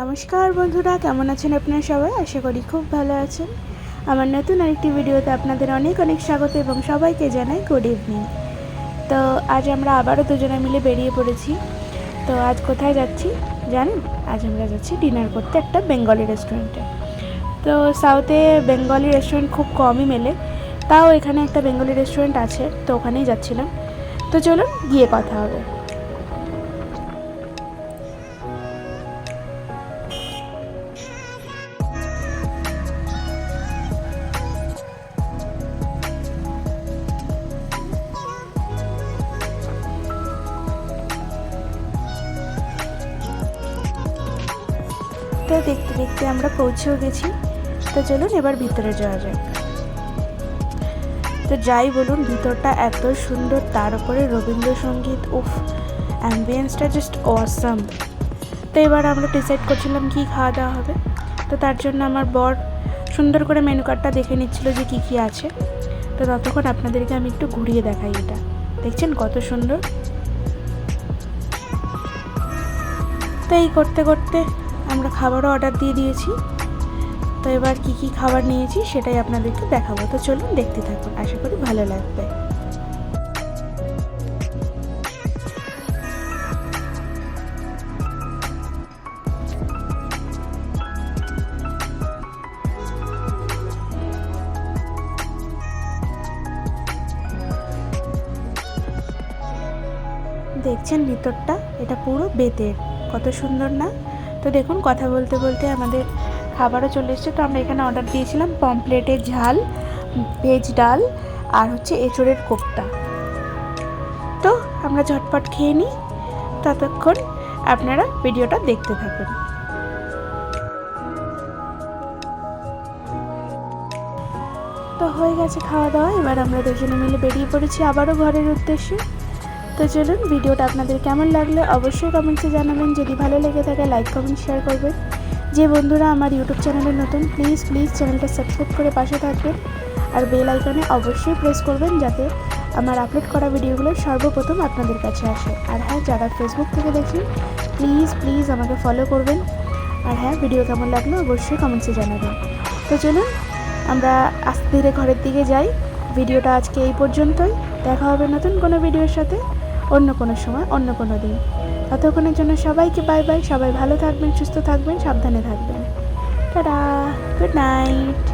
নমস্কার বন্ধুরা, কেমন আছেন আপনারা সবাই? আশা করি খুব ভালো আছেন। আমার নতুন আরেকটি ভিডিওতে আপনাদের অনেক অনেক স্বাগত এবং সবাইকে জানাই গুড ইভিনিং তো আজ আমরা আবারও দুজনে মিলে বেরিয়ে পড়েছি। তো আজ কোথায় যাচ্ছি জানেন? আজ আমরা যাচ্ছি ডিনার করতে একটা বেঙ্গলি রেস্টুরেন্টে তো সাউথে বেঙ্গলি রেস্টুরেন্ট খুব কমই মেলে। তাও এখানে একটা বেঙ্গলি রেস্টুরেন্ট আছে, তো ওখানেই যাচ্ছিলাম। তো চলুন গিয়ে কথা হবে। তো দেখতে দেখতে আমরা পৌঁছেও গেছি। তো চলুন এবার ভিতরে যাওয়া যাক। তো যাই বলুন, ভিতরটা এত সুন্দর, তার উপরে রবীন্দ্রসঙ্গীত, উফ অ্যাম্বিয়েন্সটা জাস্ট অসাম তো এবার আমরা ডিসাইড করছিলাম কি খাওয়া দাওয়া হবে। তো তার জন্য আমার বর সুন্দর করে মেনু কার্ডটা দেখে নিচ্ছিল যে কী কী আছে। তো ততক্ষণ আপনাদেরকে আমি একটু ঘুরিয়ে দেখাই এটা। দেখছেন কত সুন্দর? তো এই করতে করতে আমরা খাবারও অর্ডার দিয়ে দিয়েছি। তো এবার কি কি খাবার নিয়েছি সেটাই আপনাদেরকে দেখাবো। তো চলুন দেখতে থাকুন, আশা করি ভালো লাগবে। দেখছেন ভিতরটা? এটা পুরো বেতের। কত সুন্দর না? তো দেখুন, কথা বলতে বলতে আমাদের খাবারও চলে এসেছে। তো আমরা এখানে অর্ডার দিয়েছিলাম পমপ্লেটের ঝাল, ভেজ ডাল আর হচ্ছে এঁচড়ের কোপ্তা। তো আমরা ঝটপট খেয়ে নিই। ততক্ষণ আপনারা ভিডিওটা দেখতে থাকুন। তো হয়ে গেছে খাওয়া দাওয়া। এবার আমরা দুজনে মিলে বেরিয়ে পড়েছি আবারও ঘরের উদ্দেশ্যে। তো চলুন ভিডিওটা আপনাদের কেমন লাগল অবশ্যই কমেন্টসে জানাবেন। যদি ভালো লেগে থাকে লাইক কমেন্ট শেয়ার করবেন। যে বন্ধুরা আমার ইউটিউব চ্যানেলে নতুন প্লিজ প্লিজ চ্যানেলটা সাবস্ক্রাইব করে পাশে থাকবেন। আর বেল আইকনে অবশ্যই প্রেস করবেন যাতে আমার আপলোড করা ভিডিওগুলো সর্বপ্রথম আপনাদের কাছে আসে। আর হ্যাঁ যারা ফেসবুক থেকে দেখছেন প্লিজ প্লিজ আমাকে ফলো করবেন। আর হ্যাঁ ভিডিও কেমন লাগল অবশ্যই কমেন্টসে জানাবেন। তো চলুন, আমরা আস্তে ধীরে ঘরের দিকে যাই। ভিডিওটা আজকে এই পর্যন্তই। দেখা হবে নতুন কোনো ভিডিওর সাথে। অন্য কোনো সময়, অন্য কোনো দিন। ততক্ষণের জন্য সবাইকে বাই বাই সবাই ভালো থাকবেন, সুস্থ থাকবেন, সাবধানে থাকবেন। Tata good night